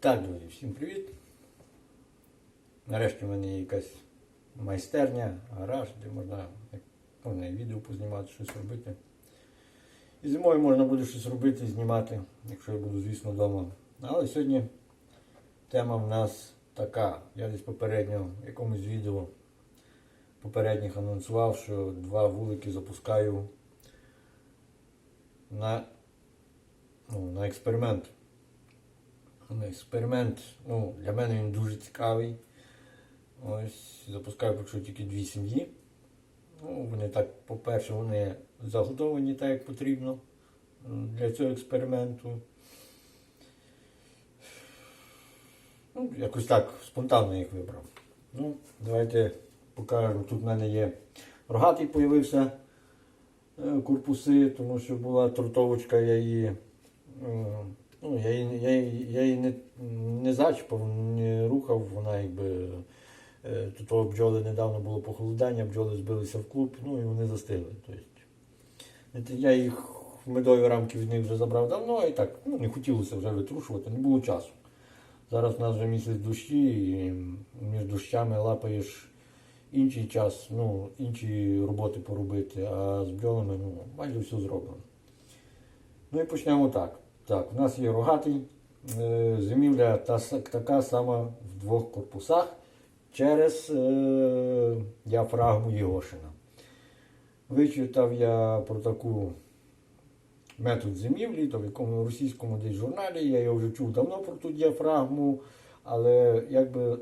Так, друзі, всім привіт. Нарешті в мене є якась майстерня, гараж, де можна, можна і відео познімати, щось робити. І зимою можна буде щось робити, знімати, якщо я буду, звісно, вдома. Але сьогодні тема в нас така. Я десь попередньо в якомусь відео попередніх анонсував, що два вулики запускаю на, ну, на експеримент. Експеримент ну, для мене він дуже цікавий. Ось запускаю поки тільки дві сім'ї. Ну, вони так, по-перше, вони заготовані так, як потрібно для цього експерименту. Ну, якось так спонтанно їх вибрав. Ну, давайте покажемо. Тут в мене є рогатий появився е, корпуси, тому що була трутовочка, я її. Ну, я її, я я її не, не зачіпав, не рухав, вона якби. е, того бджоли недавно було похолодання, бджоли збилися в клуб, ну і вони застигли. Тобто, я їх в медові рамки від них вже забрав давно і так, ну не хотілося вже витрушувати, не було часу. Зараз у нас вже місяць дощі, і між дощами лапаєш інший час, ну, інші роботи поробити, а з бджолами ну, майже все зроблено. Ну і почнемо так. Так, у нас є рогатий, е, зимівля та, така сама в двох корпусах через е, діафрагму Єгошина. Вичитав я про таку метод зимівлі, то в якому російському десь журналі, я його вже чув давно про ту діафрагму, але якби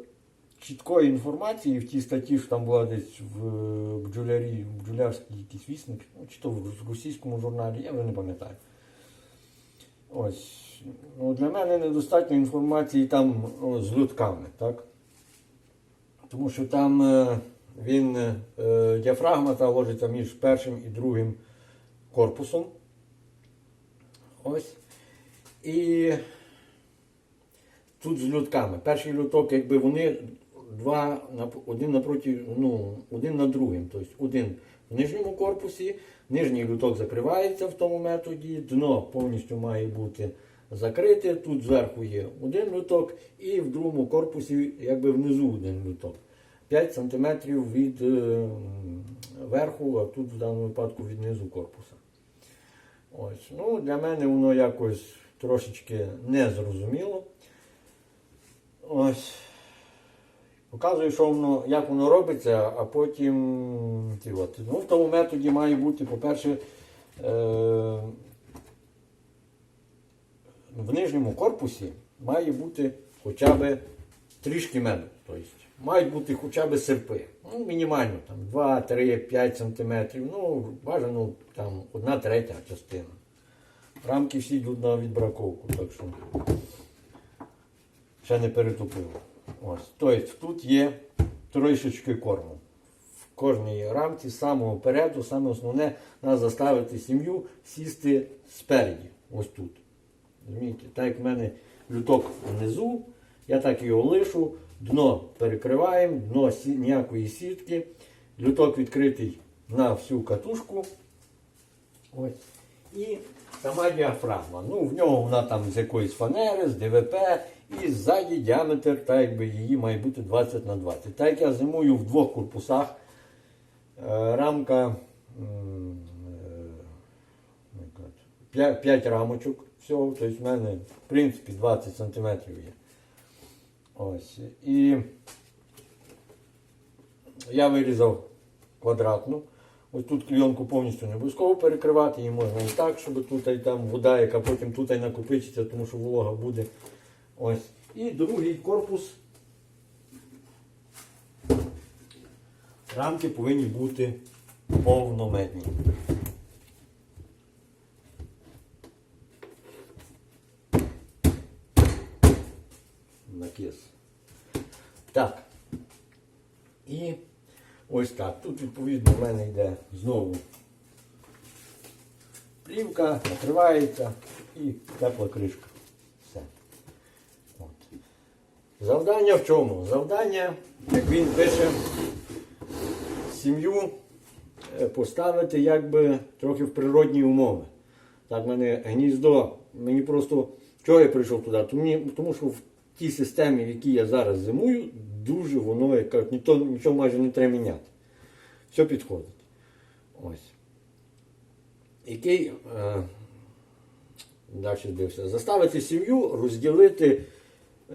чіткої інформації в тій статті, що там була десь в бджолярі, бджолярський якийсь вісник, ну, чи то в російському журналі, я вже не пам'ятаю. Ось. Ну, для мене недостатньо інформації там з льотками, так? Тому що там е, він, е, діафрагма та ложиться між першим і другим корпусом. Ось. І тут з льотками. Перший льоток, якби вони два один напроти, ну, один на другим. Тобто один в нижньому корпусі, нижній люток закривається в тому методі, дно повністю має бути закрите. Тут зверху є один люток, і в другому корпусі, якби внизу один люток. 5 см від е, верху, а тут в даному випадку від низу корпуса. Ось. Ну, для мене воно якось трошечки незрозуміло. Ось. Показую, що воно, як воно робиться, а потім. ті от. Ну, в тому методі має бути, по-перше, е, в нижньому корпусі має бути хоча б трішки меду. Тобто, мають бути хоча б серпи. Ну, мінімально там 2, 3, 5 сантиметрів. Ну, бажано там одна третя частина. Рамки всі йдуть на відбраковку, так що ще не перетопив. Ось. Тобто тут є трішечки корму. В кожній рамці з самого переду, саме основне, треба заставити сім'ю сісти спереді. Ось тут. Розумієте? Так як в мене люток внизу, я так його лишу, дно перекриваємо, дно сі- ніякої сітки, люток відкритий на всю катушку. Ось. І сама діафрагма. Ну, в нього вона там з якоїсь фанери, з ДВП, і ззаді діаметр, так якби її має бути 20 на 20. Так як я зимую в двох корпусах, е, рамка 5, 5 рамочок всього, тобто в мене, в принципі, 20 см є. Ось. І я вирізав квадратну. Ось тут клійонку повністю не обов'язково перекривати, її можна і так, щоб тут і там вода, яка потім тут і накопичиться, тому що волога буде. Ось. І другий корпус. Рамки повинні бути повномедні. Накис. Так. І ось так. Тут відповідно в мене йде знову плівка, накривається і тепла кришка. Все. От. Завдання в чому? Завдання, як він пише, сім'ю е, поставити якби трохи в природні умови. Так, в мене гніздо, мені просто, чого я прийшов туди? Тому, що в тій системі, в якій я зараз зимую, дуже воно, як кажуть, ніхто, нічого майже не треба міняти. Все підходить. Ось. Який. Е, далі збився. Заставити сім'ю розділити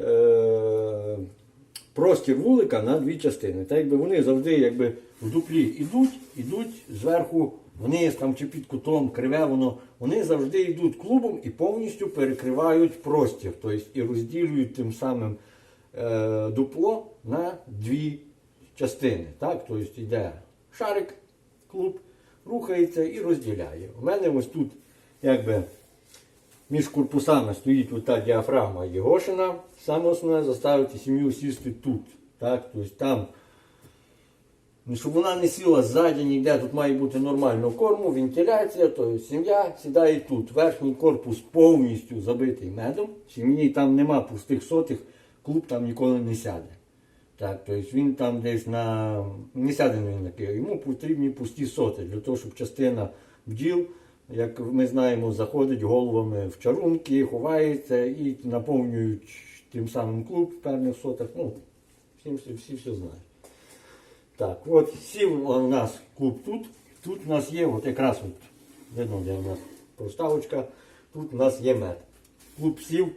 е, простір вулика на дві частини. Так якби вони завжди якби, в дуплі йдуть, йдуть зверху вниз там, чи під кутом, криве воно. Вони завжди йдуть клубом і повністю перекривають простір. Тобто і розділюють тим самим е, дупло на дві частини. Так? Тобто йде шарик, клуб, рухається і розділяє. У мене ось тут якби. Між корпусами стоїть ота діафрагма Єгошина. Саме основне заставити сім'ю сісти тут. Так? Тобто там, ну, щоб вона не сіла ззаді ніде, тут має бути нормального корму, вентиляція, тобто сім'я сідає тут. Верхній корпус повністю забитий медом. Сім'ї там нема пустих сотих, клуб там ніколи не сяде. Так, тобто він там десь на не сяде він на. Йому потрібні пусті соти для того, щоб частина бджіл як ми знаємо, заходить головами в чарунки, ховається і наповнюють тим самим клуб в певних сотах. Ну, всі, всі, все знають. Так, от сів у нас клуб тут. Тут у нас є, от якраз от, видно, де у нас проставочка, тут у нас є мед. Клуб сів,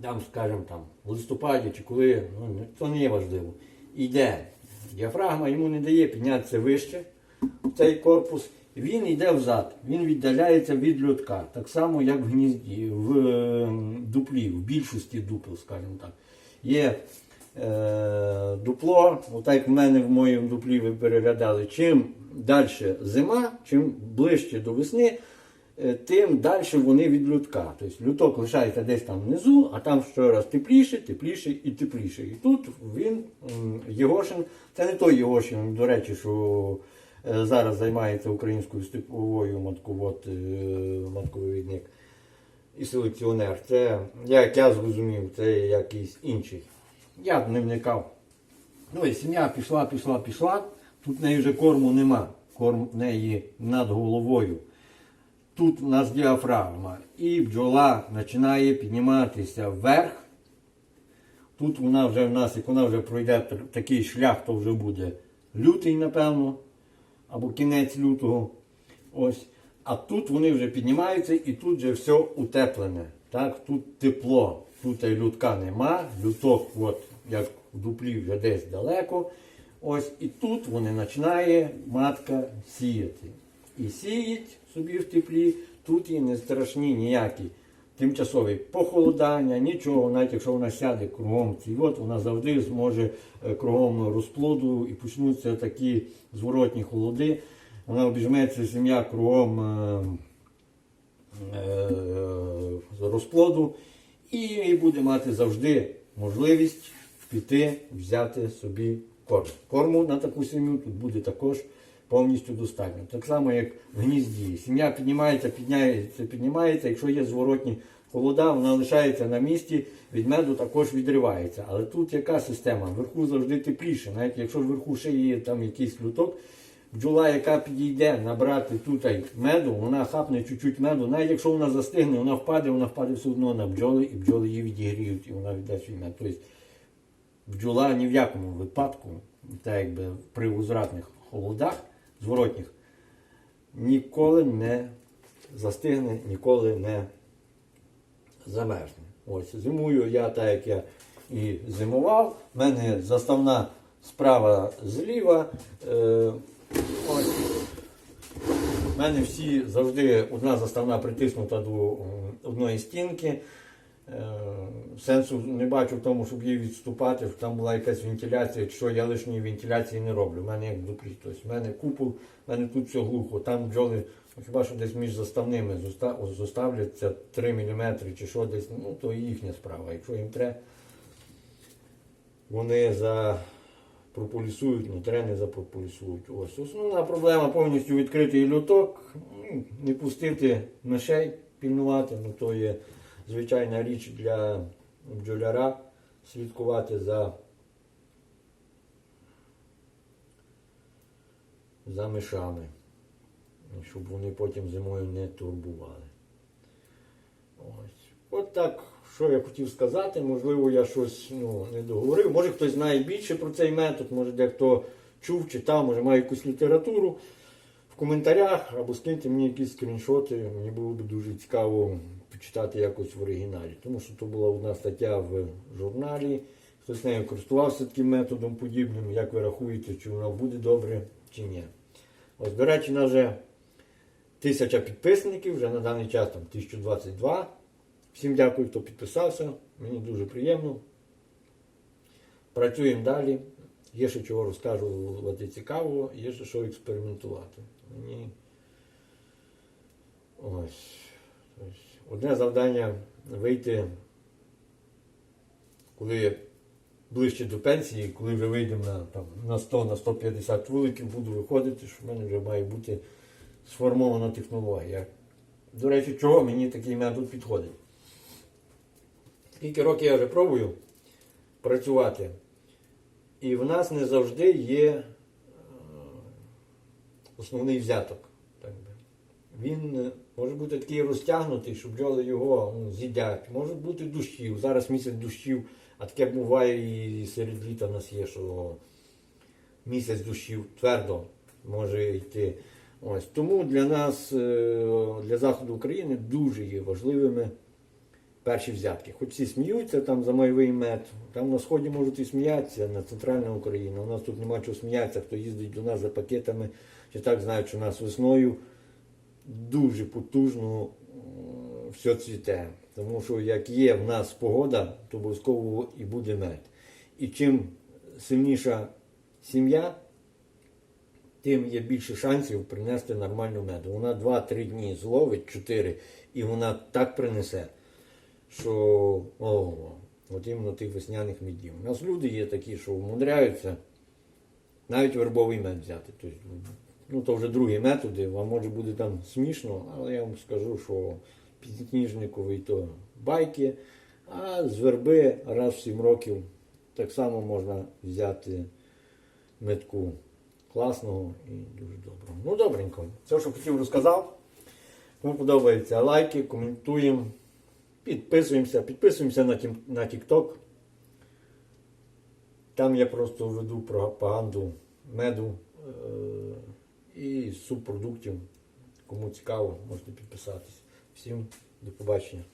там, скажімо, там, в листопаді чи коли, ну, це не є важливо. Іде діафрагма, йому не дає піднятися вище в цей корпус. Він йде взад, він віддаляється від льотка. Так само, як в гнізді, в е, дуплі, в більшості дупл, скажімо так. Є е, дупло, отак як в мене в моєму дуплі ви переглядали. Чим далі зима, чим ближче до весни, е, тим далі вони від лютка. Тобто люток лишається десь там внизу, а там щораз тепліше, тепліше і тепліше. І тут він, Єгошин, це не той Єгошин, до речі, що зараз займається українською степовою матковод, е, матковивідник і селекціонер. Це, як я зрозумів, це якийсь інший. Я не вникав. Ну і сім'я пішла, пішла, пішла. Тут в неї вже корму нема. Корм в неї над головою. Тут у нас діафрагма. І бджола починає підніматися вверх. Тут вона вже в нас, як вона вже пройде такий шлях, то вже буде лютий, напевно, або кінець лютого. Ось. А тут вони вже піднімаються і тут вже все утеплене. Так? Тут тепло, тут лютка нема, люток, от, як в дуплі вже десь далеко. Ось, і тут вони починає матка сіяти. І сіють собі в теплі, тут їй не страшні ніякі тимчасові похолодання, нічого, навіть якщо вона сяде кругом цвіт, вона завжди зможе е, кругом розплоду і почнуться такі зворотні холоди. Вона обіжметься сім'я кругом е, е, розплоду і буде мати завжди можливість піти взяти собі корм. Корму на таку сім'ю тут буде також повністю достатньо. Так само, як в гнізді. Сім'я піднімається, піднімається, піднімається. Якщо є зворотні холода, вона лишається на місці, від меду також відривається. Але тут яка система? Вверху завжди тепліше. Навіть якщо вверху ще є там якийсь люток, бджола, яка підійде набрати тут меду, вона хапне чуть-чуть меду, навіть якщо вона застигне, вона впаде, вона впаде все одно на бджоли, і бджоли її відігріють, і вона віддасть свій мед. Тобто бджола ні в якому випадку, так якби при возвратних холодах зворотніх, ніколи не застигне, ніколи не замерзне. Ось зимую я так, як я і зимував. У мене заставна справа зліва. Е, ось. У мене всі завжди одна заставна притиснута до одної стінки. Е, Сенсу не бачу в тому, щоб її відступати, щоб там була якась вентиляція, що я лишньої вентиляції не роблю. У мене як дуплі. Тобто, в мене купол, в мене тут все глухо, там бджоли, ну, хіба що десь між заставними зоставляться 3 мм чи що десь, ну то їхня справа. Якщо їм треба, вони запрополісують, не треба, не запрополісують. Ось основна проблема повністю відкритий люток, ну, не пустити мишей, пільнувати, ну то є звичайна річ для бджоляра слідкувати за, за мишами, щоб вони потім зимою не турбували. Ось. От так що я хотів сказати, можливо, я щось ну, не договорив. Може хтось знає більше про цей метод, може дехто чув, читав, може має якусь літературу коментарях або скиньте мені якісь скріншоти. Мені було б дуже цікаво почитати якось в оригіналі. Тому що то була одна стаття в журналі. Хтось нею користувався таким методом подібним, як ви рахуєте, чи воно буде добре, чи ні. Ось, до речі, нас вже тисяча підписників, вже на даний час там 1022. Всім дякую, хто підписався. Мені дуже приємно. Працюємо далі. Є ще чого розкажувати цікавого, є ще що експериментувати. Мені ось. Одне завдання вийти, коли ближче до пенсії, коли вже вийдемо на, там, на 100 на 150 вуликів, буду виходити, що в мене вже має бути сформована технологія. До речі, чого мені такий метод підходить? Скільки років я вже пробую працювати, і в нас не завжди є е, основний взяток. Так би. Він е, може бути такий розтягнутий, що бджоли його ну, з'їдять. Може бути дощів. Зараз місяць дощів, а таке буває і серед літа в нас є, що місяць дощів твердо може йти. Ось. Тому для нас, е, для Заходу України, дуже є важливими перші взятки. Хоч всі сміються там за майовий мед, там на сході можуть і сміятися, на центральна Україна. У нас тут нема чого сміятися, хто їздить до нас за пакетами, чи так знають, що у нас весною дуже потужно все цвіте. Тому що як є в нас погода, то обов'язково і буде мед. І чим сильніша сім'я, тим є більше шансів принести нормальну меду. Вона 2-3 дні зловить, 4, і вона так принесе, що ого, от іменно тих весняних медів. У нас люди є такі, що вмудряються навіть вербовий мед взяти. Тобто, ну, то вже другі методи, вам може бути там смішно, але я вам скажу, що підсніжниковий то байки, а з верби раз в 7 років так само можна взяти метку класного і дуже доброго. Ну, добренько. Все, що хотів, розказав. Кому подобається, лайки, коментуємо, підписуємося, підписуємося на, тім- на TikTok. Там я просто веду пропаганду меду е- і субпродуктів. Кому цікаво, можете підписатись. Всім до побачення.